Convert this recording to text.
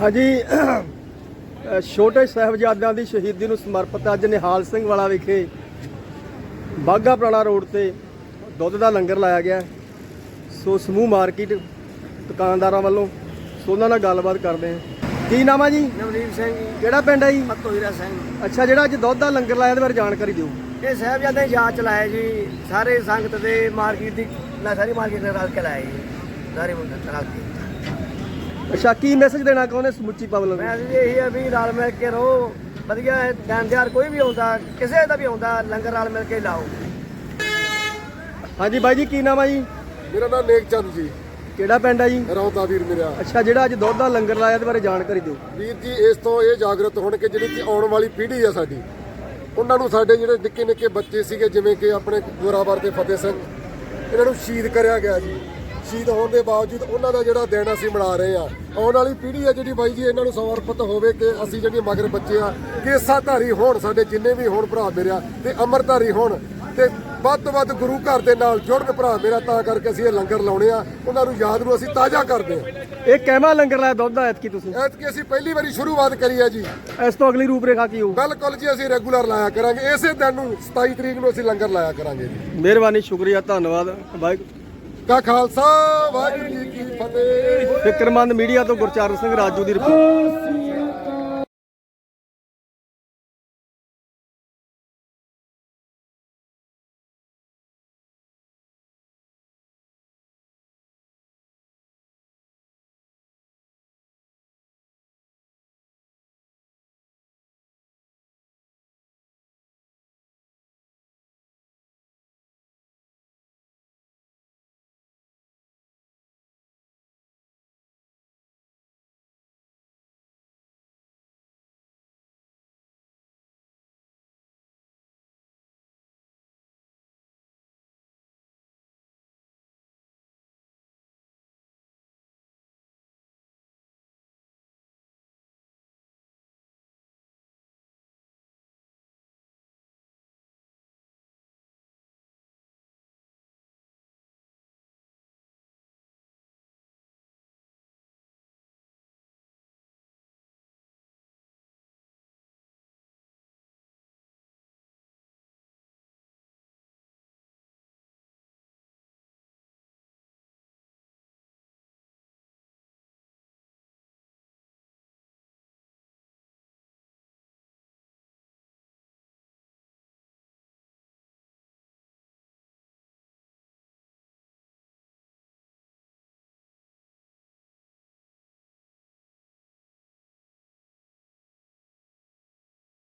ਹਾਂਜੀ ਛੋਟੇ ਸਾਹਿਬਜ਼ਾਦਿਆਂ ਦੀ ਸ਼ਹੀਦੀ ਨੂੰ ਸਮਰਪਿਤ ਅੱਜ ਨਿਹਾਲ ਸਿੰਘ ਵਾਲਾ ਵਿਖੇ ਬਾਗਾ ਪੁਰਾਣਾ ਰੋਡ ਤੇ ਦੁੱਧ ਦਾ ਲੰਗਰ ਲਾਇਆ ਗਿਆ। ਸੋ ਸਮੂਹ ਮਾਰਕੀਟ ਦੁਕਾਨਦਾਰਾਂ ਵੱਲੋਂ ਸੋ ਉਹਨਾਂ ਨਾਲ ਗੱਲਬਾਤ ਕਰਦੇ ਹਾਂ। ਕੀ ਨਾਮ ਆ ਜੀ? ਨਵਦੀਪ ਸਿੰਘ ਜੀ। ਕਿਹੜਾ ਪਿੰਡ ਹੈ ਜੀ? ਮੱਤੋ ਹੀਰਾ ਸਿੰਘ। ਅੱਛਾ ਜਿਹੜਾ ਅੱਜ ਦੁੱਧ ਦਾ ਲੰਗਰ ਲਾਇਆ ਇਹਦੇ ਬਾਰੇ ਜਾਣਕਾਰੀ ਦਿਓ। ਇਹ ਸਾਹਿਬਜ਼ਾਦੇ ਜਾਂਚ ਚਲਾਇਆ ਜੀ। ਸਾਰੇ ਸੰਗਤ ਦੇ ਮਾਰਕੀਟ ਦੀ ਨਾ ਸਾਰੀ ਮਾਰਕੀਟ ਨੇ ਰਲ ਕੇ ਲਾਇਆ ਜੀ। ਸਾਰੇ ਮੁੰਡੇ ਰਲ ਕੇ। ਅੱਛਾ ਕੀ ਮੈਸੇਜ ਦੇਣਾ ਚਾਹੁੰਦੇ ਸਮੁੱਚੀ ਪਬਲਿਕ ਮੈਂ ਨੂੰ? ਜੀ ਇਹੀ ਆ ਵੀ ਰਲ ਮਿਲ ਕੇ ਰਹੋ। ਵਧੀਆ ਹੈ, ਦਿਨਦਿਆਰ ਕੋਈ ਵੀ ਆਉਂਦਾ ਕਿਸੇ ਦਾ ਵੀ ਆਉਂਦਾ ਲੰਗਰ ਰਲ ਮਿਲ ਕੇ ਲਾਓ। ਹਾਂਜੀ ਬਾਈ ਜੀ ਕੀ ਨਾਮ ਆ ਜੀ? ਮੇਰਾ ਨਾਮ ਨੇਕ ਚੰਦ ਜੀ। ਕਿਹੜਾ ਪਿੰਡ ਹੈ ਜੀ? ਰੌਂਦਾ ਵੀਰ ਮੇਰਾ। ਅੱਛਾ ਜਿਹੜਾ ਅੱਜ ਦੁੱਧ ਦਾ ਲੰਗਰ ਲਾਇਆ ਇਹਦੇ ਬਾਰੇ ਜਾਣਕਾਰੀ ਦਿਓ। ਵੀਰ ਜੀ ਇਸ ਤੋਂ ਇਹ ਜਾਗਰਤ ਹੋਣ ਕਿ ਜਿਹੜੀ ਕਿ ਆਉਣ ਵਾਲੀ ਪੀੜ੍ਹੀ ਆ ਸਾਡੀ ਉਹਨਾਂ ਨੂੰ ਸਾਡੇ ਜਿਹੜੇ ਨਿੱਕੇ ਨਿੱਕੇ ਬੱਚੇ ਸੀਗੇ ਜਿਵੇਂ ਕਿ ਆਪਣੇ ਗੋਰਾਵਰ ਦੇ ਫਤਿਹ ਸਿੰਘ ਇਹਨਾਂ ਨੂੰ ਸ਼ਹੀਦ ਕਰਿਆ ਗਿਆ ਜੀ। ਸ਼ਹੀਦ ਹੋਣ ਦੇ ਬਾਵਜੂਦ ਉਹਨਾਂ ਦਾ ਜਿਹੜਾ ਦਿਨ ਅਸੀਂ ਮਨਾ ਰਹੇ ਆ ਆਉਣ ਵਾਲੀ ਪੀੜ੍ਹੀ ਆ ਜਿਹੜੀ ਬਾਈ ਜੀ ਇਹਨਾਂ ਨੂੰ ਸਮਰਪਿਤ ਹੋਵੇ ਕਿ ਅਸੀਂ ਜਿਹੜੀ ਮਗਰ ਬੱਚੇ ਆ ਕੇਸਾਧਾਰੀ ਹੋਣ ਸਾਡੇ ਜਿੰਨੇ ਵੀ ਹੋਣ ਭਰਾ ਮੇਰਾ ਤੇ ਅਮਰਧਾਰੀ ਹੋਣ ਤੇ ਵੱਧ ਤੋਂ ਵੱਧ ਗੁਰੂ ਘਰ ਦੇ ਨਾਲ ਜੁੜਨ ਭਰਾ ਮੇਰਾ ਤਾਂ ਕਰਕੇ ਅਸੀਂ ਇਹ ਲੰਗਰ ਲਾਉਣੇ ਆ। ਉਹਨਾਂ ਨੂੰ ਯਾਦ ਨੂੰ ਅਸੀਂ ਤਾਜ਼ਾ ਕਰਦੇ ਆ ਇਹ ਕਹਿਵਾ ਲੰਗਰ ਲਾਇਆ ਦੁੱਧ ਦਾ ਐਤਕੀ ਤੁਸੀਂ? ਐਤਕੀ ਅਸੀਂ ਪਹਿਲੀ ਵਾਰੀ ਸ਼ੁਰੂਆਤ ਕਰੀ ਆ ਜੀ। ਇਸ ਤੋਂ ਅਗਲੀ ਰੂਪਰੇਖਾ ਕੀ ਹੋਊ? ਬਿਲਕੁਲ ਜੀ ਅਸੀਂ ਰੈਗੂਲਰ ਲਾਇਆ ਕਰਾਂਗੇ। ਇਸੇ ਦਿਨ ਨੂੰ 27 ਤਰੀਕ ਨੂੰ ਅਸੀਂ ਲੰਗਰ ਲਾਇਆ ਕਰਾਂਗੇ ਜੀ। ਮਿਹਰਬਾਨੀ ਸ਼ੁਕਰੀਆ ਧੰਨਵਾਦ। ਵਾਹਿਗੁਰੂ ਕਾ ਖਾਲਸਾ ਵਾਹਿਗੁਰੂ ਜੀ ਕੀ ਫਤਿਹ। ਫਿਕਰਮੰਦ ਮੀਡੀਆ ਤੋਂ ਗੁਰਚਰਨ ਸਿੰਘ ਰਾਜੂ ਦੀ ਰਿਪੋਰਟ।